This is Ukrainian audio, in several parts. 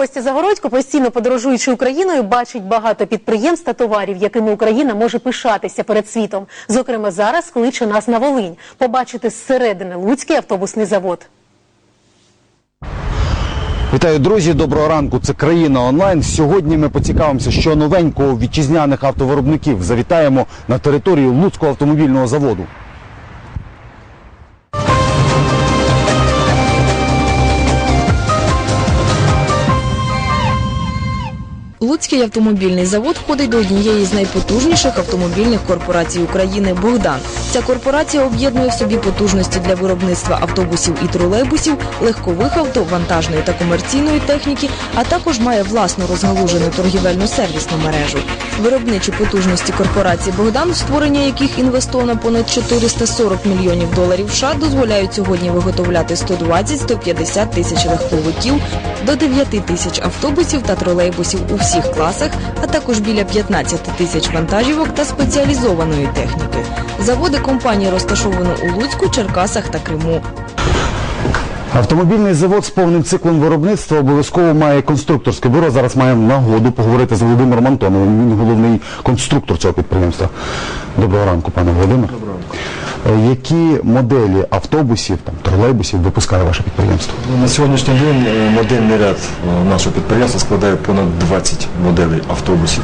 Костя Загородько, постійно подорожуючи Україною, бачить багато підприємств та товарів, якими Україна може пишатися перед світом. Зокрема, зараз кличе нас на Волинь побачити зсередини Луцький автобусний завод. Вітаю, друзі! Доброго ранку. Це країна онлайн. Сьогодні ми поцікавимося, що новенького вітчизняних автовиробників завітаємо на територію Луцького автомобільного заводу. Луцький автомобільний завод входить до однієї з найпотужніших автомобільних корпорацій України Богдан. Ця корпорація об'єднує в собі потужності для виробництва автобусів і тролейбусів, легкових авто, вантажної та комерційної техніки, а також має власну розгалужену торгівельну сервісну мережу. Виробничі потужності корпорації Богдан, створення яких інвестовано понад 440 мільйонів доларів США, дозволяють сьогодні виготовляти 120-150 тисяч легковиків, до 9 тисяч автобусів та тролейбусів у всіх класах, а також біля 15 тисяч вантажівок та спеціалізованої техніки. Заводи компанії розташовано у Луцьку, Черкасах та Криму. Автомобільний завод з повним циклом виробництва обов'язково має конструкторське бюро. Зараз маємо нагоду поговорити з Володимиром Антоновим. Він головний конструктор цього підприємства. Доброго ранку, пане Володимир. Доброго Які моделі автобусів, там, тролейбусів випускає ваше підприємство? На сьогоднішній день е, модельний ряд е, нашого підприємства складає понад 20 моделей автобусів.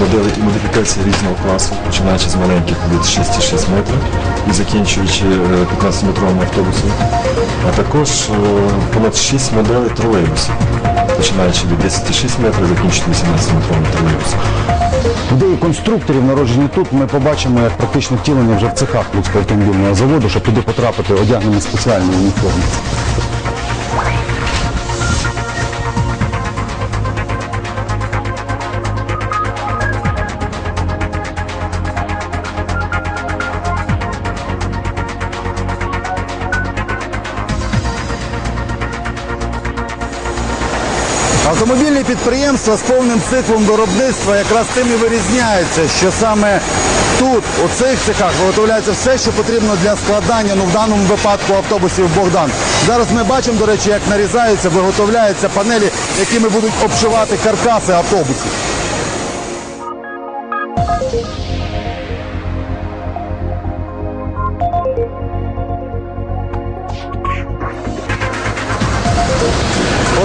Моделі і модифікації різного класу, починаючи з маленьких від 6,6 метрів і закінчуючи е, 15-метровими автобусами, а також е, понад 6 моделей тролейбусів, починаючи від 10,6 метрів, закінчуючи 18-метровими тролейбусами. Ідеї конструкторів, народжені тут, ми побачимо як практично втілення вже в цехах Луцького автомобільного заводу, щоб туди потрапити одягнені спеціальні уніформи. Автомобільні підприємства з повним циклом виробництва якраз тим і вирізняються, що саме тут, у цих цехах, виготовляється все, що потрібно для складання, ну в даному випадку автобусів Богдан. Зараз ми бачимо, до речі, як нарізаються, виготовляються панелі, якими будуть обшивати каркаси автобусів.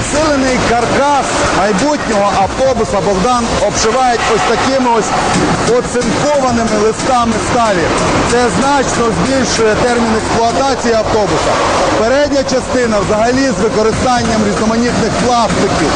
Посилений каркас майбутнього автобуса Богдан обшивають ось такими ось оцинкованими листами сталі. Це значно збільшує термін експлуатації автобуса. Передня частина взагалі з використанням різноманітних пластиків.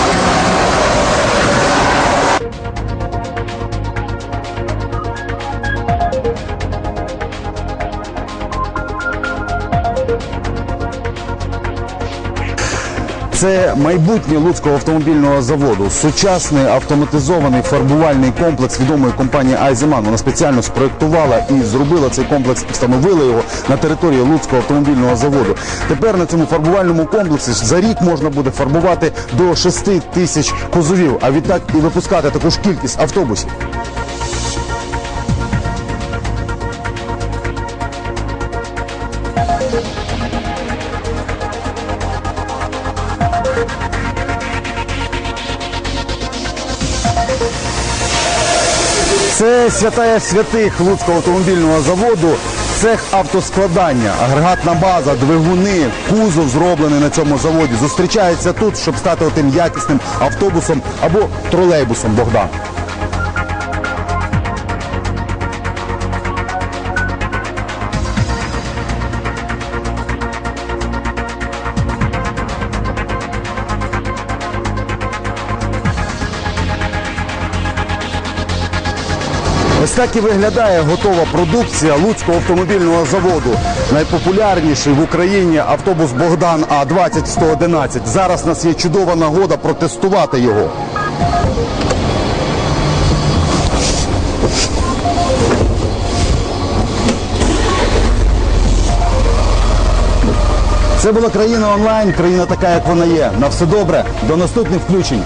Це майбутнє Луцького автомобільного заводу. Сучасний автоматизований фарбувальний комплекс відомої компанії Айземан. Вона спеціально спроектувала і зробила цей комплекс, встановила його на території Луцького автомобільного заводу. Тепер на цьому фарбувальному комплексі за рік можна буде фарбувати до 6 тисяч кузовів, а відтак і випускати таку ж кількість автобусів. Це святая святих Луцького автомобільного заводу, цех автоскладання, агрегатна база, двигуни, кузов зроблений на цьому заводі. Зустрічається тут, щоб стати тим якісним автобусом або тролейбусом Богдан. Ось так і виглядає готова продукція Луцького автомобільного заводу. Найпопулярніший в Україні автобус Богдан А 20111 Зараз у нас є чудова нагода протестувати його. Це була країна онлайн, країна така, як вона є. На все добре, до наступних включень.